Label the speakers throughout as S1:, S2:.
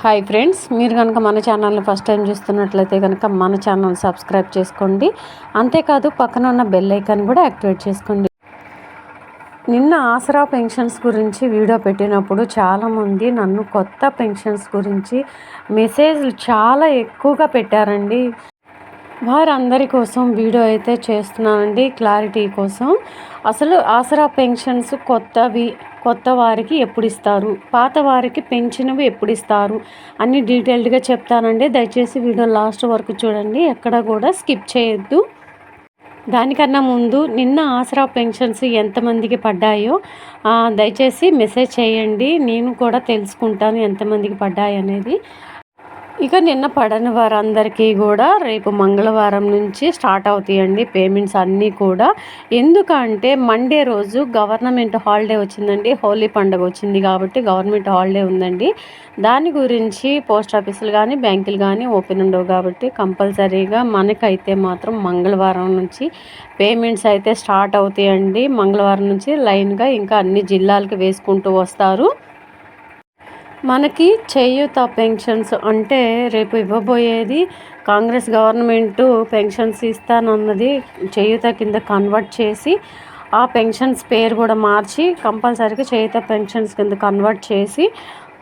S1: Hi friends మీరు కనుక మన ఛానల్ని ఫస్ట్ టైం చూస్తున్నట్లయితే కనుక మన ఛానల్ సబ్స్క్రైబ్ చేసుకోండి. అంతేకాదు పక్కన ఉన్న బెల్ ఐకాన్ కూడా యాక్టివేట్ చేసుకోండి. నిన్న ఆసరా పెన్షన్స్ గురించి వీడియో పెట్టినప్పుడు చాలామంది నన్ను కొత్త పెన్షన్స్ గురించి మెసేజ్లు చాలా ఎక్కువగా పెట్టారండి. వారందరి కోసం వీడియో అయితే చేస్తున్నానండి క్లారిటీ కోసం. అసలు ఆసరా పెన్షన్స్ కొత్తవి కొత్త వారికి ఎప్పుడు ఇస్తారు పాత వారికి పెంచినవి ఎప్పుడు ఇస్తారు అన్ని డీటెయిల్డ్గా చెప్తానండి. దయచేసి వీడియో లాస్ట్ వరకు చూడండి. ఎక్కడ కూడా స్కిప్ చేయొద్దు. దానికన్నా ముందు నిన్న ఆసరా పెన్షన్స్ ఎంతమందికి పడ్డాయో దయచేసి మెసేజ్ చేయండి. నేను కూడా తెలుసుకుంటాను ఎంతమందికి పడ్డాయి అనేది ఇక నిన్న పడని వారందరికీ కూడా రేపు మంగళవారం నుంచి స్టార్ట్ అవుతాయండి పేమెంట్స్ అన్నీ కూడా. ఎందుకంటే మండే రోజు గవర్నమెంట్ హాలిడే వచ్చిందండి. హోలీ పండుగ వచ్చింది కాబట్టి గవర్నమెంట్ హాలిడే ఉందండి. దాని గురించి పోస్ట్ ఆఫీసులు కానీ బ్యాంకులు కానీ ఓపెన్ ఉండవు కాబట్టి కంపల్సరీగా మనకైతే మాత్రం మంగళవారం నుంచి పేమెంట్స్ అయితే స్టార్ట్ అవుతాయండి. మంగళవారం నుంచి లైన్గా ఇంకా అన్ని జిల్లాలకు వేసుకుంటూ వస్తారు. మనకి చేయూత పెన్షన్స్ అంటే రేపు ఇవ్వబోయేది కాంగ్రెస్ గవర్నమెంటు పెన్షన్స్ ఇస్తానన్నది చేయూత కింద కన్వర్ట్ చేసి ఆ పెన్షన్స్ పేరు కూడా మార్చి కంపల్సరీగా చేయూత పెన్షన్స్ కింద కన్వర్ట్ చేసి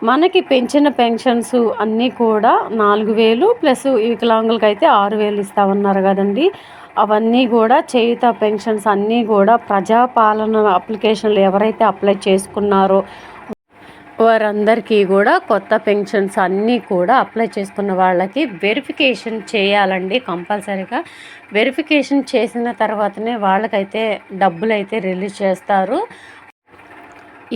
S1: మనకి పెంచిన పెన్షన్స్ అన్నీ కూడా నాలుగు వేలు ప్లస్ వికలాంగులకి అయితే ఆరు వేలు ఇస్తామన్నారు కదండి. అవన్నీ కూడా చేయుత పెన్షన్స్ అన్నీ కూడా ప్రజాపాలన అప్లికేషన్లు ఎవరైతే అప్లై చేసుకున్నారో వారందరికీ కూడా కొత్త పెన్షన్స్ అన్నీ కూడా అప్లై చేసుకున్న వాళ్ళకి వెరిఫికేషన్ చేయాలండి కంపల్సరీగా. వెరిఫికేషన్ చేసిన తర్వాతనే వాళ్ళకైతే డబ్బులు అయితే రిలీజ్ చేస్తారు.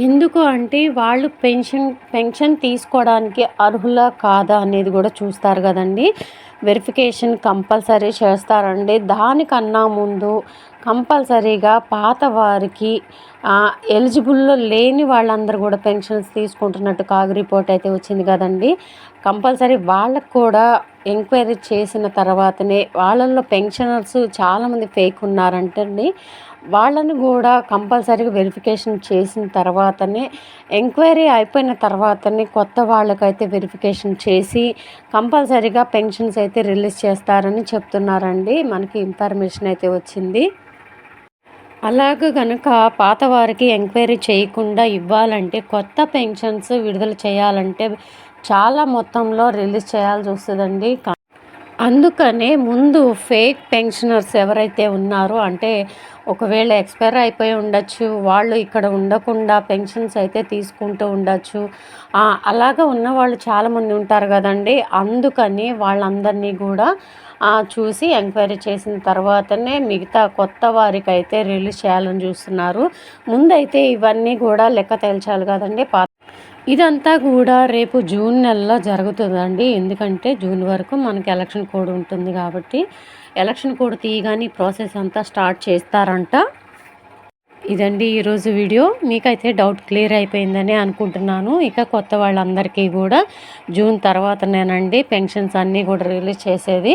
S1: ఎందుకు అంటే వాళ్ళు పెన్షన్ పెన్షన్ తీసుకోవడానికి అర్హులా కాదా అనేది కూడా చూస్తారు కదండి. వెరిఫికేషన్ కంపల్సరీ చేస్తారండి. దానికన్నా ముందు కంపల్సరీగా పాత వారికి ఎలిజిబుల్లో లేని వాళ్ళందరూ కూడా పెన్షన్స్ తీసుకుంటున్నట్టు కాగు రిపోర్ట్ అయితే వచ్చింది కదండి. కంపల్సరీ వాళ్ళకు కూడా ఎంక్వైరీ చేసిన తర్వాతనే వాళ్ళల్లో పెన్షనర్స్ చాలామంది ఫేక్ ఉన్నారంటండి. వాళ్ళని కూడా కంపల్సరీగా వెరిఫికేషన్ చేసిన తర్వాతనే ఎంక్వైరీ అయిపోయిన తర్వాతనే కొత్త వాళ్ళకైతే వెరిఫికేషన్ చేసి కంపల్సరీగా పెన్షన్స్ అయితే రిలీజ్ చేస్తారని చెప్తున్నారండి. మనకి ఇన్ఫర్మేషన్ అయితే వచ్చింది. అలాగ కనుక పాత వారికి ఎంక్వైరీ చేయకుండా ఇవ్వాలంటే కొత్త పెన్షన్స్ విడుదల చేయాలంటే చాలా మొత్తంలో రిలీజ్ చేయాల్సి వస్తుందండి. అందుకనే ముందు ఫేక్ పెన్షనర్స్ ఎవరైతే ఉన్నారో అంటే ఒకవేళ ఎక్స్పైర్ అయిపోయి ఉండొచ్చు వాళ్ళు ఇక్కడ ఉండకుండా పెన్షన్స్ అయితే తీసుకుంటూ ఉండొచ్చు. అలాగ ఉన్న వాళ్ళు చాలామంది ఉంటారు కదండి. అందుకని వాళ్ళందరినీ కూడా చూసి ఎంక్వైరీ చేసిన తర్వాతనే మిగతా కొత్త వారికి అయితే రిలీజ్ చేయాలని చూస్తున్నారు. ముందైతే ఇవన్నీ కూడా లెక్క తేల్చాలి కదండి. ఇదంతా కూడా రేపు జూన్ నెలలో జరుగుతుందండి. ఎందుకంటే జూన్ వరకు మనకి ఎలక్షన్ కోడ్ ఉంటుంది కాబట్టి. ఎలక్షన్ కోడ్ తీయగానే ప్రాసెస్ అంతా స్టార్ట్ చేస్తారంట. ఇదండి ఈరోజు వీడియో. మీకైతే డౌట్ క్లియర్ అయిపోయిందని అనుకుంటున్నాను. ఇక కొత్త వాళ్ళందరికీ కూడా జూన్ తర్వాత నేనండి పెన్షన్స్ అన్నీ కూడా రిలీజ్ చేసేది.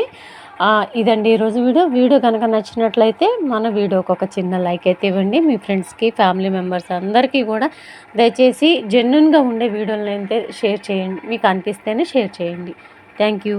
S1: ఇదండి ఈరోజు వీడియో. వీడియో కనుక నచ్చినట్లయితే మన వీడియోకి ఒక చిన్న లైక్ అయితే ఇవ్వండి. మీ ఫ్రెండ్స్కి ఫ్యామిలీ మెంబర్స్ అందరికీ కూడా దయచేసి జెన్యున్గా ఉండే వీడియోలను అయితే షేర్ చేయండి. మీకు అనిపిస్తేనే షేర్ చేయండి. Thank you.